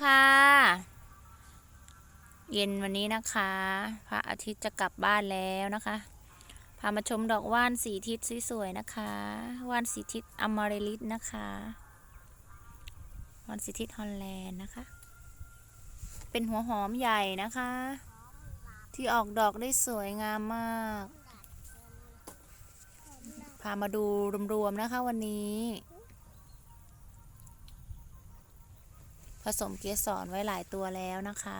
ค่ะ เย็นวันนี้นะคะ พระอาทิตย์จะกลับบ้านแล้วนะคะ พามาชมดอกว่านสีทิศสวยๆนะคะ ว่านสีทิศอมเรลิสนะคะ ว่านสีทิศฮอลแลนด์นะคะ เป็นหัวหอมใหญ่นะคะ ที่ออกดอกได้สวยงามมาก พามาดูรวมๆนะคะวันนี้ ผสมเกสรไว้หลายตัวแล้วนะคะ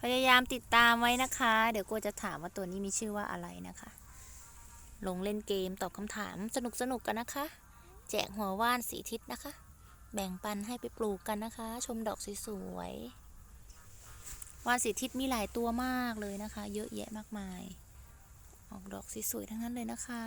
พยายามติดตามไว้นะคะ เดี๋ยวกูจะถามว่าตัวนี้มีชื่อว่าอะไรนะคะ ลงเล่นเกมตอบคำถามสนุกสนุกกันนะคะ แจกหัวว่านสีทิศนะคะ แบ่งปันให้ไปปลูกกันนะคะ ชมดอกสวยๆ วานสีทิศมีหลายตัวมากเลยนะคะ เยอะแยะมากมาย ออกดอกสวยๆทั้งนั้นเลยนะคะ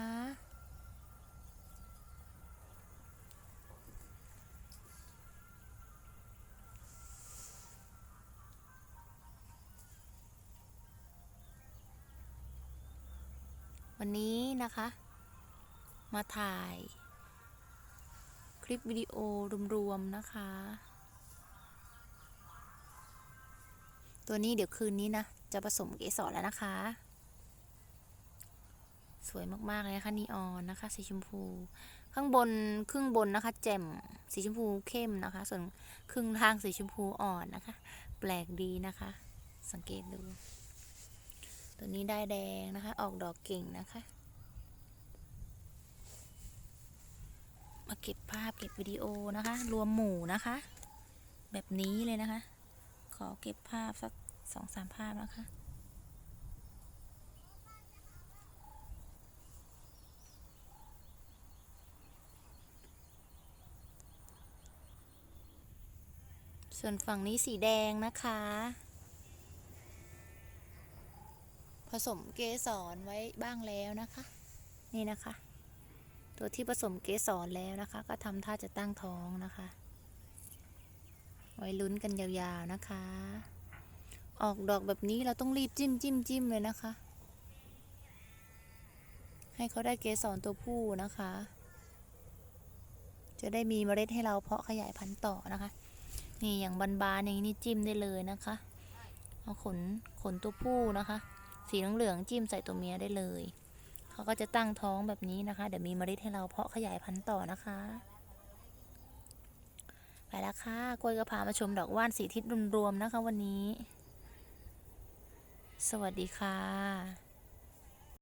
วันนี้นะคะ มาถ่าย คลิปวิดีโอรวมๆนะคะ ตัวนี้เดี๋ยวคืนนี้นะ จะผสมเกสรแล้วนะคะ สวยมากๆเลยนะคะนีออนนะคะ สีชมพู ข้างบนครึ่งบนนะคะ แจ่มสีชมพูเข้มนะคะ ส่วนครึ่งทางสีชมพูอ่อนนะคะ แปลกดีนะคะ สังเกตดู ตัวนี้ได้แดงนะคะ ออกดอกเก่งนะคะมาเก็บภาพเก็บวิดีโอนะคะ รวมหมู่นะคะ แบบนี้เลยนะคะ ขอเก็บภาพสักสองสามภาพนะคะส่วนฝั่งนี้สีแดงนะคะ ผสมเกสรไว้บ้างแล้วนะคะ นี่นะคะ ตัวที่ผสมเกสรแล้วนะคะ ก็ทำท่าจะตั้งท้องนะคะ ไว้ลุ้นกันยาวๆนะคะ ออกดอกแบบนี้เราต้องรีบจิ้มจิ้มจิ้มเลยนะคะ ให้เขาได้เกสรตัวผู้นะคะ จะได้มีเมล็ดให้เราเพาะขยายพันธุ์ต่อนะคะ นี่อย่างบานๆอย่างนี้จิ้มได้เลยนะคะ เอาขนขนตัวผู้นะคะ สีเหลืองๆจิ้มใส่ตัวเมียได้เลย เขาก็จะตั้งท้องแบบนี้นะคะ เดี๋ยวมีเมล็ดให้เราเพาะขยายพันธุ์ต่อนะคะ ไปแล้วค่ะกล้วยก็พามาชมดอกว่านสีทิศรวมๆนะคะวันนี้ สวัสดีค่ะ